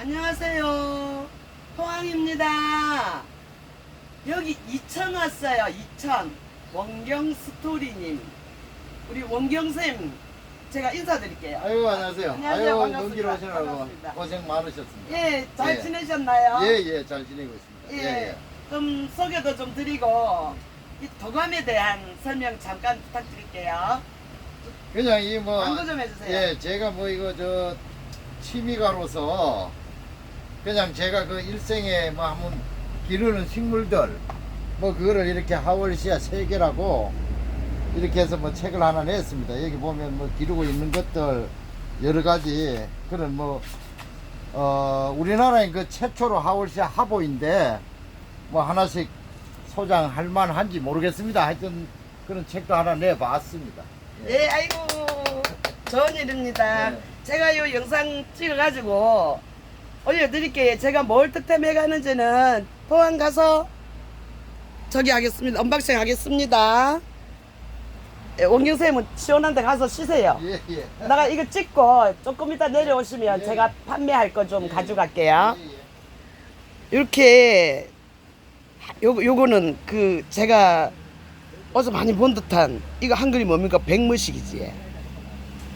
안녕하세요. 호황입니다. 여기 이천 왔어요. 이천. 원경 스토리님. 우리 원경쌤, 제가 인사드릴게요. 아유 안녕하세요. 안녕하세요. 아유 반갑습니다. 먼길 오시느라고 반갑습니다. 고생 많으셨습니다. 예, 잘 예. 지내셨나요? 예예 잘 지내고 있습니다. 예. 예, 좀 소개도 좀 드리고, 이 도감에 대한 설명 잠깐 부탁드릴게요. 그냥 이 뭐 광고 좀 해주세요. 예 제가 뭐 이거 저 취미가로서 그냥 제가 그 일생에 뭐 한번 기르는 식물들 뭐 그거를 이렇게 하월시아 세 개라고 이렇게 해서 뭐 책을 하나 냈습니다. 여기 보면 뭐 기르고 있는 것들 여러 가지 그런 뭐 어, 우리나라의 그 최초로 하월시아 화보인데 뭐 하나씩 소장할 만한지 모르겠습니다. 하여튼 그런 책도 하나 내봤습니다. 예, 아이고, 좋은 일입니다. 네. 제가 요 영상 찍어가지고 올려드릴게요. 제가 뭘 득템해 가는지는 포항 가서 저기 하겠습니다. 언박싱 하겠습니다. 예, 원경쌤은 시원한 데 가서 쉬세요. 예, 예. 나가 이거 찍고 조금 이따 내려오시면 예. 제가 판매할 거좀 예. 가져갈게요. 예, 예. 이렇게 요 요거는 그 제가 어서 많이 본 듯한 이거 한글이 뭡니까 백무식이지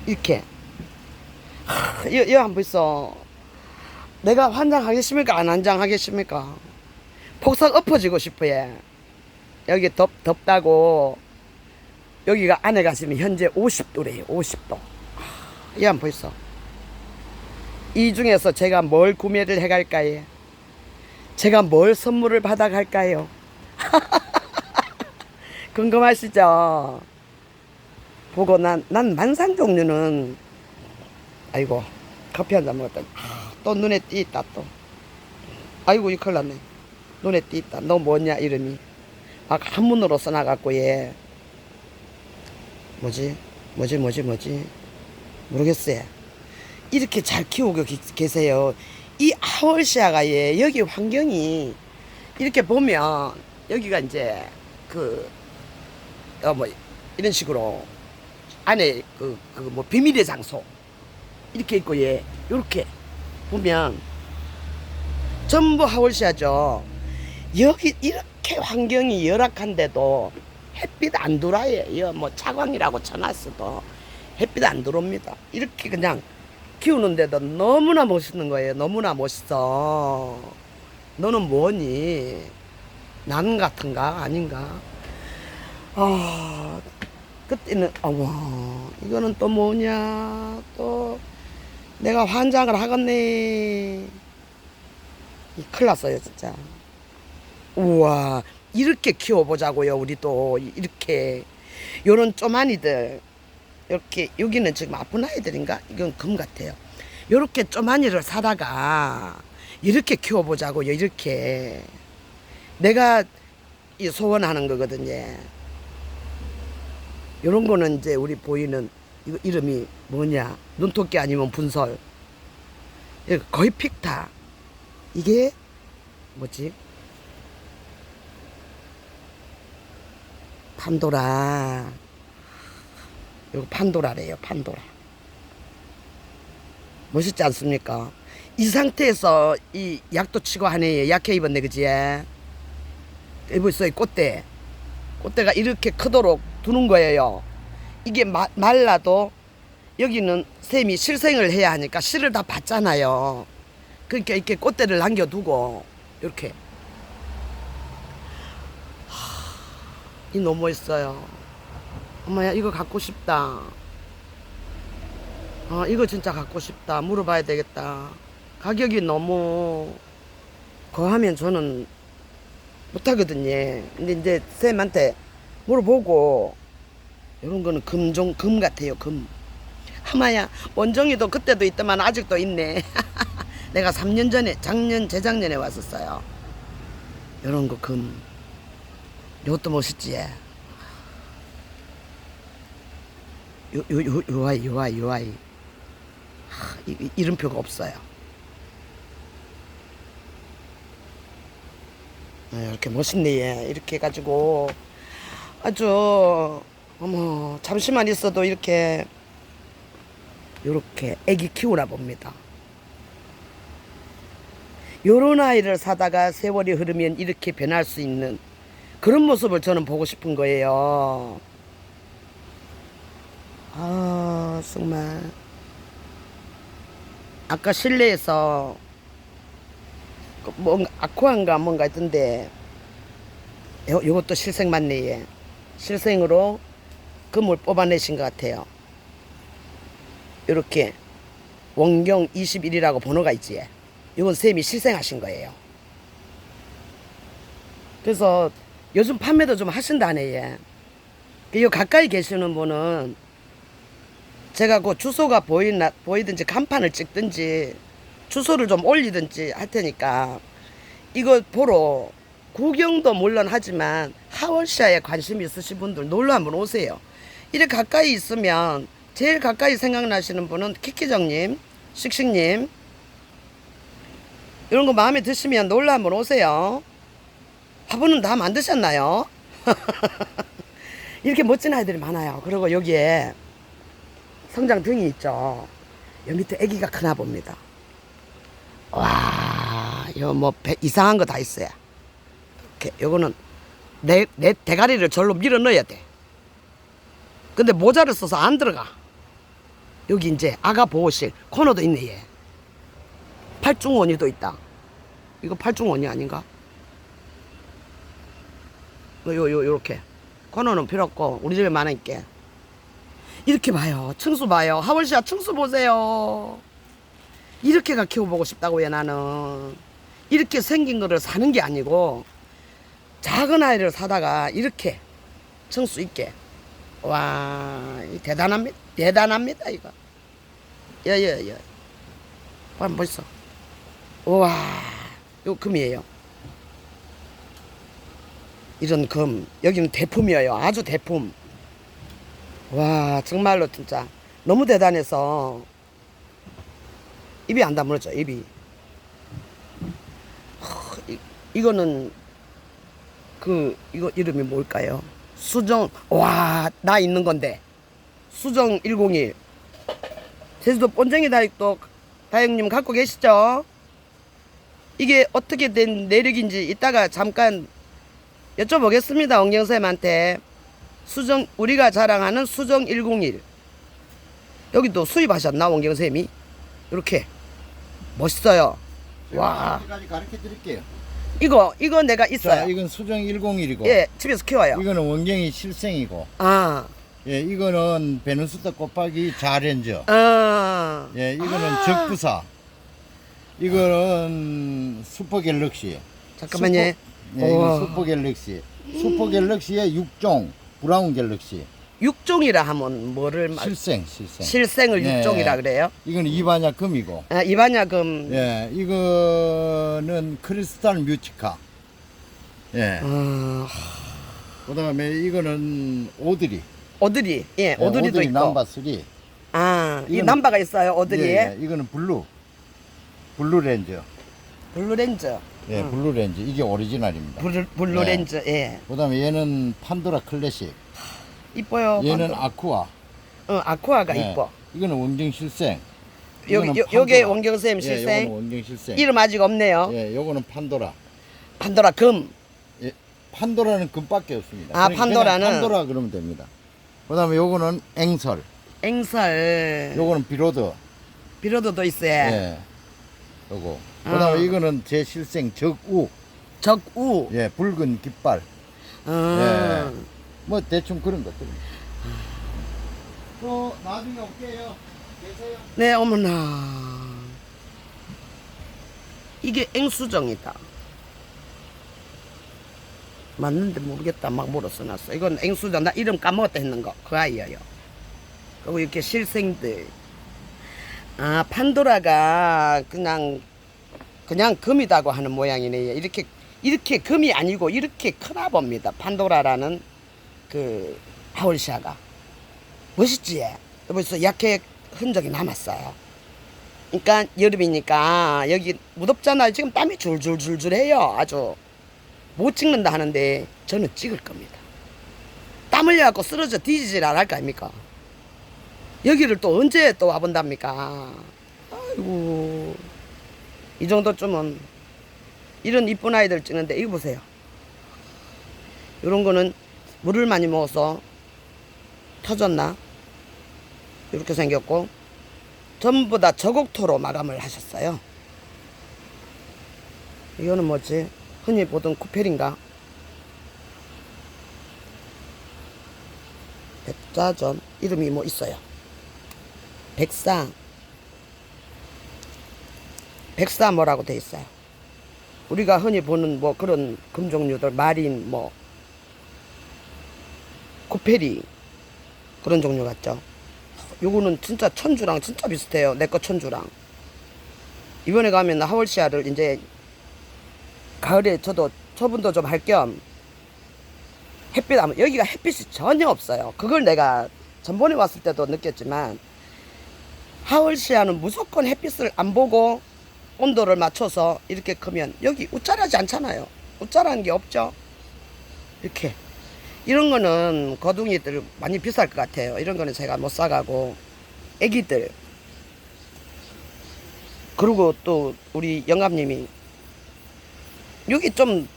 이렇게 하, 이거 한번 있어 내가 환장하겠습니까? 안 환장하겠습니까? 폭삭 엎어지고 싶어 얘 여기 덥, 덥다고. 여기가 안에 가시면 현재 50도래요 50도. 이거 한번 있어. 이 중에서 제가 뭘 구매를 해갈까요? 제가 뭘 선물을 받아갈까요? 궁금하시죠? 보고 난, 난 만상 종류는, 아이고, 커피 한 잔 먹었더니, 아, 또 눈에 띄있다, 또. 아이고, 이 큰일 났네. 눈에 띄있다. 너 뭐냐, 이름이. 막 한문으로 써놔갖고, 얘. 뭐지? 뭐지, 뭐지, 뭐지? 모르겠어요. 이렇게 잘 키우고 계- 계세요. 이 아월시아가 예, 여기 환경이 이렇게 보면 여기가 이제 그, 어, 뭐, 이런 식으로 안에 그, 그 뭐 비밀의 장소 이렇게 있고 예, 요렇게 보면 전부 하월시아죠. 여기 이렇게 환경이 열악한데도 햇빛 안 들어와요. 여, 뭐 차광이라고 쳐놨어도 햇빛 안 들어옵니다. 이렇게 그냥 키우는데도 너무나 멋있는 거예요. 너무나 멋있어. 너는 뭐니? 나는 같은가? 아닌가? 아, 그때는, 어머, 이거는 또 뭐냐? 또, 내가 환장을 하겠네. 이 큰일 났어요, 진짜. 우와, 이렇게 키워보자고요, 우리도. 이렇게. 요런 쪼만이들. 이렇게 여기는 지금 아픈 아이들인가? 이건 금 같아요. 요렇게 쪼만이를 사다가 이렇게 키워보자고요. 이렇게 내가 이 소원하는 거거든요. 요런 거는 이제 우리 보이는 이거 이름이 뭐냐? 눈토끼 아니면 분설. 이거 거의 픽타. 이게 뭐지? 판도라. 이거 판도라래요, 판도라. 멋있지 않습니까? 이 상태에서 이 약도 치고 하네, 약해 입었네, 그지? 여기 있어요, 꽃대. 꽃대가 이렇게 크도록 두는 거예요. 이게 마, 말라도 여기는 샘이 실생을 해야 하니까 실을 다 받잖아요. 그러니까 이렇게 꽃대를 남겨두고, 이렇게. 하, 이 너무 멋있어요. 엄마야 이거 갖고 싶다. 아 이거 진짜 갖고 싶다. 물어봐야 되겠다. 가격이 너무 거하면 저는 못하거든요. 근데 이제 쌤한테 물어보고 이런 거는 금종 금 같아요. 금. 하마야 원종이도 그때도 있더만 아직도 있네. 내가 3년 전에 작년 재작년에 왔었어요. 이런 거 금. 이것도 멋있지. 요, 요, 요, 요 아이, 요 아이, 요 아이. 하, 이, 이- 이름표가 없어요. 아, 이렇게 멋있네, 얘. 이렇게 해가지고. 아주, 어머, 잠시만 있어도 이렇게, 요렇게 애기 키우나 봅니다. 요런 아이를 사다가 세월이 흐르면 이렇게 변할 수 있는 그런 모습을 저는 보고 싶은 거예요. 아, 정말. 아까 실내에서 그 뭔가 아쿠아인가 뭔가 있던데 요, 요것도 실생 맞네 얘. 실생으로 금을 뽑아내신 것 같아요. 요렇게 원경 21이라고 번호가 있지. 이건 쌤이 실생하신 거예요. 그래서 요즘 판매도 좀 하신다네 얘. 이 가까이 계시는 분은 제가 그 주소가 보이나 보이든지 간판을 찍든지 주소를 좀 올리든지 할 테니까 이거 보러 구경도 물론 하지만 하월시아에 관심 있으신 분들 놀러 한번 오세요. 이렇게 가까이 있으면 제일 가까이 생각나시는 분은 키키정님, 씩씩님 이런 거 마음에 드시면 놀러 한번 오세요. 화분은 다 만드셨나요? 이렇게 멋진 아이들이 많아요. 그리고 여기에 성장 등이 있죠. 여기 밑에 아기가 크나 봅니다. 와, 이거 뭐 배- 이상한 거 다 있어요. 이렇게 요거는 내, 내 대가리를 절로 밀어 넣어야 돼. 근데 모자를 써서 안 들어가. 여기 이제 아가 보호실 코너도 있네 얘. 팔중원이도 있다. 이거 팔중원이 아닌가? 요, 요, 요렇게. 코너는 필요 없고, 우리 집에 많으니까. 이렇게 봐요. 층수 봐요. 하월시아 층수 보세요. 이렇게가 키워보고 싶다고요, 나는. 이렇게 생긴 거를 사는 게 아니고, 작은 아이를 사다가 이렇게 층수 있게. 와, 이 대단합니다. 대단합니다, 이거. 야. 한번 보시죠. 우와, 요 금이에요. 이런 금. 여기는 대품이에요. 아주 대품. 와, 정말로 진짜 너무 대단해서 입이 안 다물어져, 입이. 허, 이, 이거는 그 이거 이름이 뭘까요? 수정 와, 나 있는 건데. 수정 101. 제주도 본쟁이 다육도 다육님 갖고 계시죠? 이게 어떻게 된 내력인지 이따가 잠깐 여쭤보겠습니다. 엉경쌤한테. 수정 우리가 자랑하는 수정 101 여기도 수입하셨나 원경쌤이 이렇게 멋있어요 와. 가르쳐 드릴게요. 이거 이거 내가 자, 있어요 이건 수정 101이고, 예 집에서 키워요 이거는 원경이 실생이고, 아, 예, 이거는 베누스타 곱하기 자렌저, 아. 예, 이거는 아. 적부사, 이거는 슈퍼 갤럭시. 잠깐만요 슈퍼- 예. 이건 슈퍼 갤럭시. 슈퍼 갤럭시의 6종, 브라운 갤럭시. 육종이라 하면 뭐를 말 실생, 실생. 실생을 예. 육종이라 그래요 이거는 이바냐 금이고, 아, 이반야금 예, 이거는 크리스탈 뮤티카. 예. 아, 그 다음에 이거는 오드리. 오드리 예 예, 오드리도 있고 남바 3. 아이 이거는- 남바가 있어요 오드리에 예, 예, 이거는 블루. 블루 렌즈. 블루 렌즈 예, 응. 블루 렌즈. 이게 오리지널입니다. 블루, 블루 렌즈 예 그 다음에 얘는 판도라 클래식. 이뻐요 얘는 반도. 아쿠아. 어, 아쿠아가 예, 이뻐 이거는 원경 실생. 여기 요, 요게 판도라. 원경 쌤 예, 실생 요거는 원경 실생. 이름 아직 없네요 예, 요거는 판도라. 판도라 금 예, 판도라는 금밖에 없습니다. 아, 그냥 판도라는? 판도라 그러면 됩니다. 그 다음에 요거는 앵설. 앵설 요거는 비로드. 비로도도 있어요 예. 요거. 그 아. 다음에 이거는 제 실생 적우. 적우 예, 붉은 깃발. 음. 뭐 대충 그런 것들. 또 나중에 올게요. 계세요. 네 어머나. 이게 앵수정이다. 맞는데 모르겠다. 막 물어서 놨어. 이건 앵수정. 나 이름 까먹었다 했는 거. 그 아이예요. 그리고 이렇게 실생들. 아 판도라가 그냥 그냥 금이다고 하는 모양이네요 이렇게 이렇게 금이 아니고 이렇게 크나 봅니다. 판도라라는 그 하울샤가 멋있지? 벌써 약해 흔적이 남았어요. 그러니까 여름이니까 여기 무덥잖아요. 지금 땀이 줄줄줄줄해요. 아주 못 찍는다 하는데 저는 찍을 겁니다. 땀 흘려갖고 쓰러져 뒤지질 않을 거 아닙니까? 여기를 또 언제 또 와본답니까? 아이고 이 정도쯤은 이런 이쁜 아이들 찍는데 이거 보세요. 이런 거는 물을 많이 먹어서 터졌나? 이렇게 생겼고 전부 다 저곡토로 마감을 하셨어요. 이거는 뭐지? 흔히 보던 쿠펠인가? 백사전 이름이 뭐 있어요. 백사 백사 뭐라고 돼 있어요. 우리가 흔히 보는 뭐 그런 금 종류들 마린 뭐 코페리 그런 종류 같죠. 요거는 진짜 천주랑 진짜 비슷해요. 내 거 천주랑. 이번에 가면 하월시아를 이제 가을에 저도 처분도 좀 할 겸 햇빛 안 여기가 햇빛이 전혀 없어요. 그걸 내가 전번에 왔을 때도 느꼈지만 하월시아는 무조건 햇빛을 안 보고 온도를 맞춰서 이렇게 크면 여기 우짜라지 않잖아요. 우짜라는 게 없죠. 이렇게 이런 거는 거둥이들 많이 비쌀 것 같아요. 이런 거는 제가 못 사가고 애기들 그리고 또 우리 영감님이 여기 좀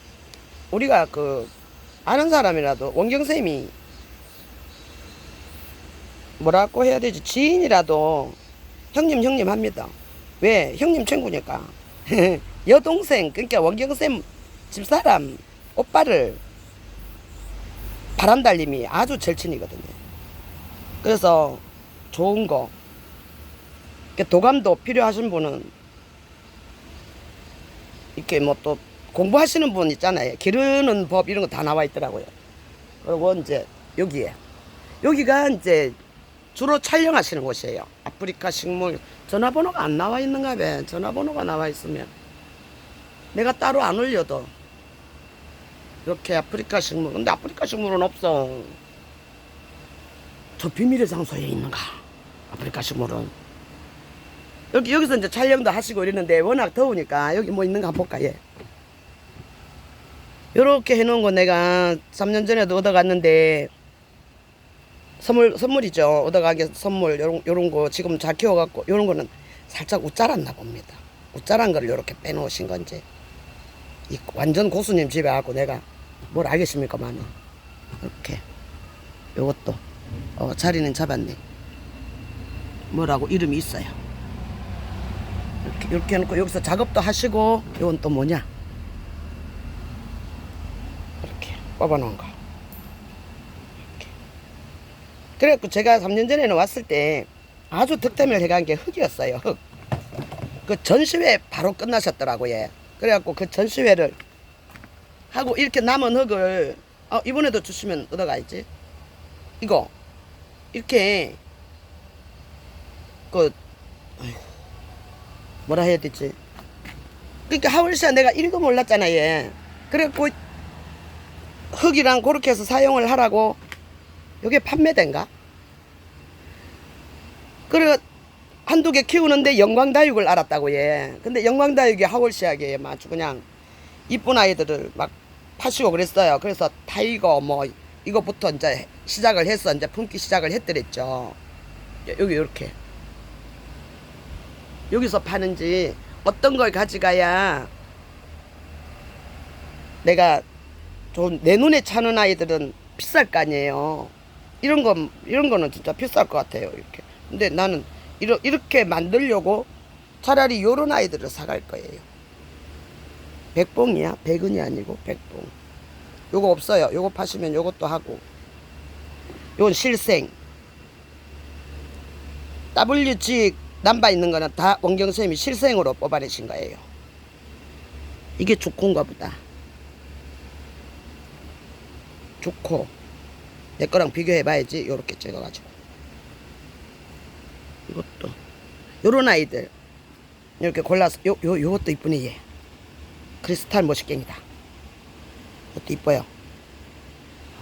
우리가 그 아는 사람이라도 원경쌤이 뭐라고 해야 되지 지인이라도 형님 형님 합니다. 왜 형님 친구니까 여동생 그러니까 원경쌤 집사람 오빠를 바람달님이 아주 절친이거든요. 그래서 좋은 거 도감도 필요하신 분은 이렇게 뭐 또 공부하시는 분 있잖아요. 기르는 법 이런 거 다 나와 있더라고요. 그리고 이제 여기에 여기가 이제 주로 촬영하시는 곳이에요. 아프리카 식물 전화번호가 안 나와 있는가 봐. 전화번호가 나와 있으면 내가 따로 안 올려도 이렇게 아프리카 식물. 근데 아프리카 식물은 없어. 저 비밀의 장소에 있는가? 아프리카 식물은. 여기, 여기서 이제 촬영도 하시고 이러는데 워낙 더우니까 여기 뭐 있는가 볼까, 예. 요렇게 해놓은 거 내가 3년 전에도 얻어갔는데 선물, 선물이죠. 얻어가게 선물, 요런, 요런 거 지금 잘 키워갖고 요런 거는 살짝 우짜랐나 봅니다. 우짜란 거를 요렇게 빼놓으신 건지. 이 완전 고수님 집에 가고 내가 뭘 알겠습니까만 이렇게. 요것도. 어, 자리는 잡았네. 뭐라고 이름이 있어요? 이렇게 이렇게 해놓고 여기서 작업도 하시고 이건 또 뭐냐? 이렇게 뽑아놓은 거. 이렇게. 그래갖고 제가 3년 전에는 왔을 때 아주 득템을 해간 게 흙이었어요 흙 그 전시회 바로 끝나셨더라고요. 그래갖고 그 전시회를 하고 이렇게 남은 흙을 어, 이번에도 주시면 얻어가야지? 이거. 이렇게 그 뭐라 해야 되지? 그러니까 하울시아 내가 이거 몰랐잖아 얘. 그래갖고 흙이랑 그렇게 해서 사용을 하라고. 이게 판매된가? 그래 한두 개 키우는데 영광다육을 알았다고 얘. 근데 영광다육이 하울시아게 아주 그냥 이쁜 아이들을 막 파시고 그랬어요. 그래서 타이거 뭐 이거부터 이제 시작을 해서 이제 품기 시작을 했더랬죠. 여기 이렇게 여기서 파는지 어떤 걸 가져가야 내가 좀 내 눈에 차는 아이들은 비쌀 거 아니에요. 이런 거 이런 거는 진짜 비쌀 것 같아요. 이렇게. 근데 나는 이러, 이렇게 만들려고 차라리 요런 아이들을 사갈 거예요. 백봉이야. 백은이 아니고 백봉. 요거 없어요. 요거 파시면 요것도 하고. 요건 실생. WG 남바 있는 거는 다 원경쌤이 실생으로 뽑아내신 거예요. 이게 좋고인가 보다. 좋고. 내 거랑 비교해봐야지. 요렇게 찍어가지고. 이것도. 요런 아이들. 이렇게 골라서, 요, 요, 요것도 이쁘네, 얘. 크리스탈 모식갱이다. 이것도 이뻐요.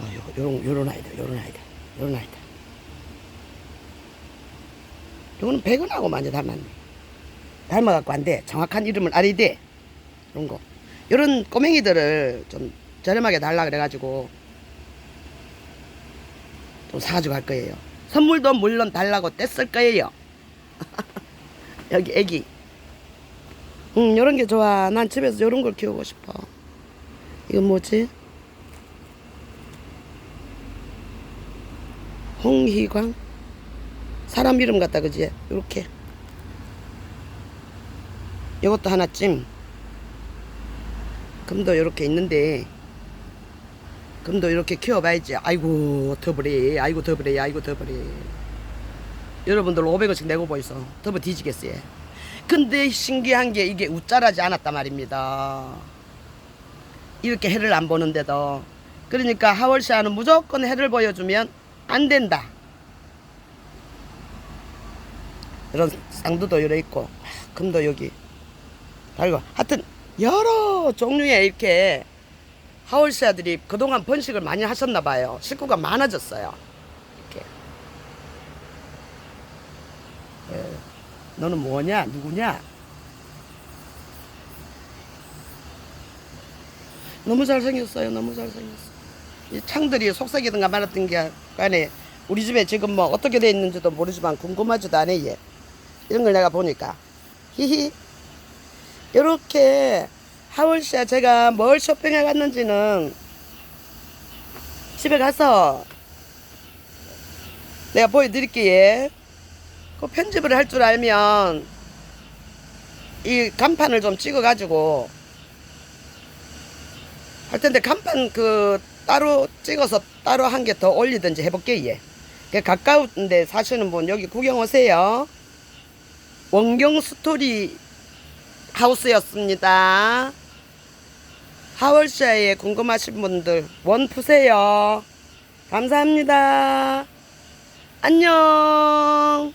아, 요, 요런, 요런 아이들, 요런 아이들, 요런 아이들. 요거는 백은하고 많이 닮았네. 닮아갖고 안 돼. 정확한 알아야 돼. 이런 거. 요런 꼬맹이들을 좀 저렴하게 달라 그래가지고 좀 사가지고 갈 거예요. 선물도 물론 달라고 뗐을 거예요. 여기 애기. 응, 요런 게 좋아. 난 집에서 요런 걸 키우고 싶어. 이건 뭐지? 홍희광? 사람 이름 같다, 그지? 요렇게. 요것도 하나쯤. 금도 요렇게 있는데, 금도 이렇게 키워봐야지. 아이고, 더블이. 아이고, 더블이. 아이고, 더블이. 여러분들 500원씩 내고 보이소. 더블 뒤지겠어요. 근데 신기한 게 이게 우짜라지 않았단 말입니다. 이렇게 해를 안 보는데도. 그러니까 하월시아는 무조건 해를 보여주면 안 된다. 이런 쌍두도 이래 있고, 금도 여기. 달고. 하여튼, 여러 종류의 이렇게 하월시아들이 그동안 번식을 많이 하셨나 봐요. 식구가 많아졌어요. 이렇게. 예. 너는 뭐냐? 누구냐? 너무 잘생겼어요. 너무 잘생겼어. 이 창들이 속삭이든가 말았던 게 간에 우리 집에 지금 뭐 어떻게 돼 있는지도 모르지만 궁금하지도 않아 얘. 이런 걸 내가 보니까 히히 이렇게 하월시아 제가 뭘 쇼핑해 갔는지는 집에 가서 내가 보여드릴게요. 그 편집을 할 줄 알면 이 간판을 좀 찍어가지고 할 텐데 간판 그 따로 찍어서 따로 한 개 더 올리든지 해볼게 예. 그 가까운데 사시는 분 여기 구경 오세요. 원경 스토리 하우스였습니다. 하월시아에 궁금하신 분들 원 푸세요. 감사합니다. 안녕.